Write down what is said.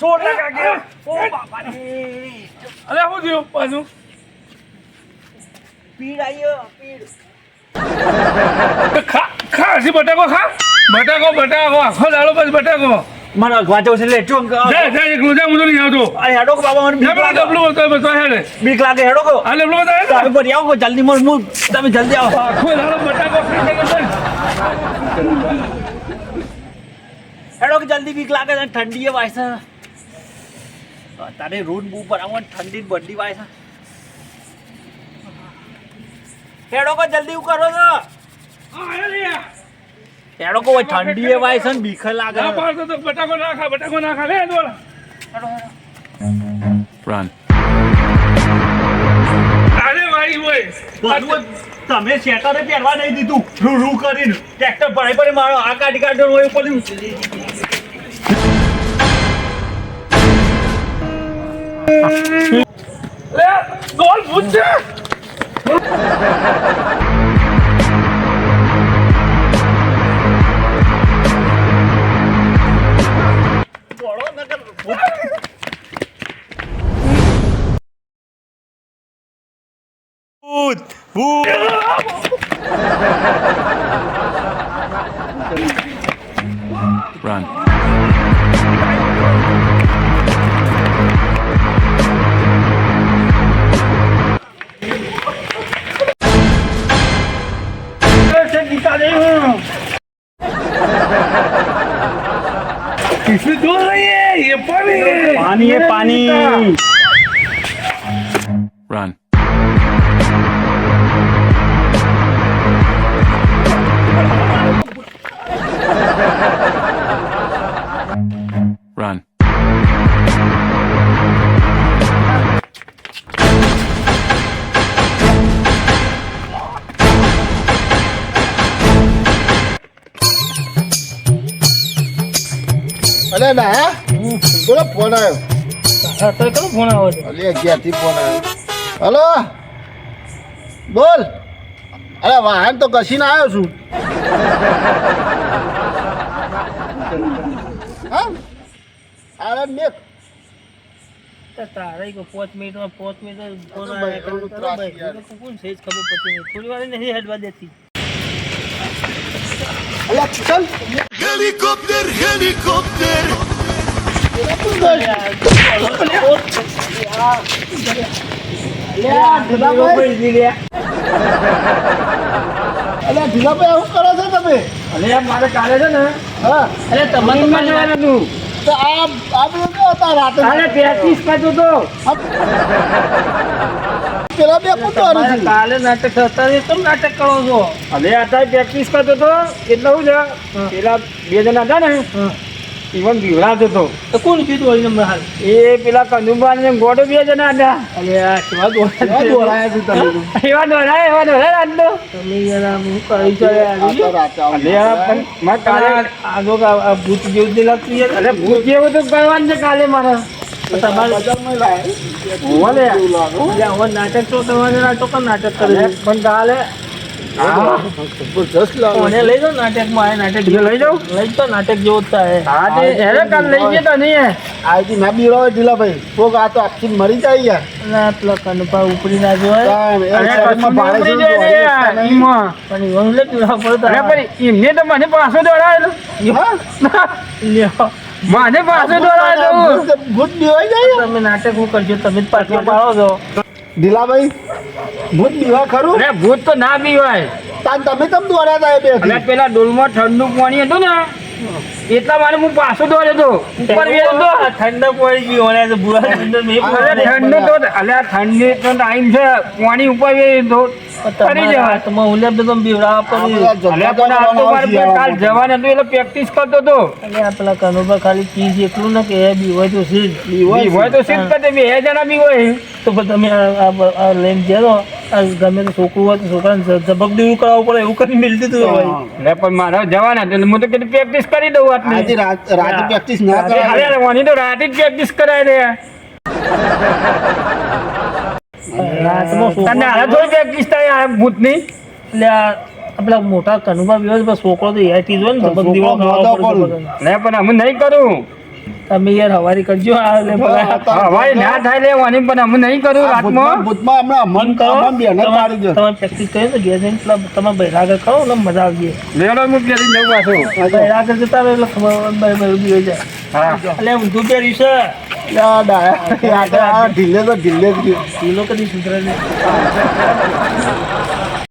જોર લગા ગયો ઓ બાપા રે અરે શું થયું પાછું પીડ આયો પીડ ખા ખા હજી બટાકો ખા બટાકો બટાકો આખો દાડો બસ બટાકો મારા વાંચો છે લે ચોંક જા જા એકલું જા હું તો નહીં આવતો. અરે હેડો કો બાબા મને બીક લાગે. ડબલું બતાવે બતાવે હેડે બીક લાગે હેડો કો. આ ડબલું બતાવે? તમે બધી આવો જલ્દી મોર હું તમે જલ્દી આવો. આખો દાડો બટાકો ખાઈ જાય હેડો કે જલ્દી બીક લાગે છે ઠંડી એ વાય છે. તારે રૂટ બુ પર આવો ઠંડી બંડી વાય છે. હેડો કે જલ્દી કરો છો. હેડો કે ઠંડી એ વાય છે ને બીક લાગે તો બટાકો ના ખા બટાકો ના ખા લે દોડ Run. અરે ભાઈ ઓય તમે શેટરે પહેરવા નહીં દીધું. રૂ રૂ કરીને. ટ્રેક્ટર ભરાઈ ભરાઈ મારો આ કાઢી કાઢ્યો હોય ઉપર લે દોડ ભૂત છે. Bud. Bud. Run. इसमें दूर रही है ये पानी पानी है पानी અલે ના બોલો ફોન આવ્યો. તો કયો ફોન આવે છે? અલે ક્યાંથી ફોન આવ્યો. હલો? બોલ. અરે વાહન તો કસીને આવ્યો છું. હા? અરે મેં તારે પાંચ મિનિટમાં પાંચ મિનિટ ફોન આવ્યા કોણ સહેજ ખબર પડતી થોડી વાર નહીં હેડવા દેતી. અલે ચલ અલે ભીલાભાઈ શું કરો છો તમે અરે મારે કાલે છે ને હા અરે તમારે તો જવાનું હતું તો આ આ બધું હતા રાતે કાલે તો પેલા બે તમારે કાલે નાટક થતા કેમ નાટક કરો છો? હવે અત્યારે પ્રેક્ટિસ કરતો તો એટલે હું છે પેલા બે જણા હતા ને ઈવન બીવડાવતો હતો તો. કોણ કીધું હોય નંબર હાલ? એ પેલા કંદુબાન ને ગોડો બે જણા હતા. અરે આ કેવા દોડા દોરાયા છે તમે એવા દોરાય એવા દોરાય આટલો. તમે યાર હું કઈ જાય મારે કાલે આગો આ ભૂત જેવું જ લાગતું યાર. અરે ભૂત જેવું તો કરવાનું છે કાલે મારે. તમારે બજારમાં લાયા. નાટક તો તમારે નાટક નાટક કરે પણ કાલે જબરજસ્ત લાગે. લઈ જાઓ નાટકમાં? આ નાટક લઈ જાઉં? લઈ તો નાટક જેવો જ થાય. હા હેરે કાલ લઈ જતો નહીં આઈથી ના બીવડાવે ઢીલાભાઈ. કોક આ તો આખી મરી જાય યાર. ના પેલા કનપા ઉપરી ના જોવાય. પણ પડતા. એમને તો મને પાછો દોડાયેલો લ્યો. મને પાછું દોડાયેલો ભૂત- ભૂત બીવાઈ જાય. તમે નાટક હું કરજો તમે જ પાછો પાડો છો. ઢીલાભાઈ ભૂત બીવા ખરું? અરે ભૂત તો ના બીવાય તાન તમે તમ દોડ્યા હતા એ બે પેલા ડોલમાં ઠંડુ પાણી હતું ને એટલા માટે હું પાછો દોડ્યો હતો ઉપર ગયો તો ઠંડક પડી ગઈ હોણે બુરા પૂરા તો અલે ઠંડી તો ટાઈમ છે. પાણી ઉપર ગયો તો ફરી જવા. હાથમાં ઉલેબ તો તમે બીવડા પર અલે પણ આ તો મારે કાલ જવાને તો એટલે પ્રેક્ટિસ કરતો હતો. અલે આ પેલા કનુભા ખાલી ચીજ એટલું ને કે એ બી હોય તો સીધ હોય તો સીધ કરતે બે જણા બી હોય. તો તમે આ- લઈને આ ગમે તે છોકરું હોય તો છોકરાને ઝબક કરાવવું પડે એવું કરી મિલ દીધું હોય. એટલે પણ મારે જવાના એટલે હું તો કીધું પ્રેક્ટિસ કરી દઉં આજે રાત- રાતે પ્રેક્ટિસ ના કરાય. અરે વાની તો રાતે જ પ્રેક્ટિસ કરાય રે. રાતમાં તને થોડી પ્રેક્ટિસ થાય આ ભૂતની? એટલે આપણા મોટા કનુભા છોકરો તો એટી હોય ને ઝબક દેવો પણ. બધાને. ને પણ અમે નહીં કરું. તમે યાર હવારી કરજો આ લે હા, હા ના થાય લેવાની પણ અમે નહીં કરું રાતમાં. ભૂતમાં હમણાં મન કરો મન બેને મારી દો. તમે પ્રેક્ટિસ કરી તો ઘેર જઈને પેલા તમે બૈરાગ કરો એટલે મજા આવી લેવડો હું પહેરી જવું પાછું. જાય બૈરા આગળ જતા રહો એટલે ખબર બાય બાય ઊભી હોય જાય. હા. એટલે ઊંધું પહેર્યું છે. યા ડાયા યા ઢીલે તો ઢીલે લોકો કદી સુધરે નહીં.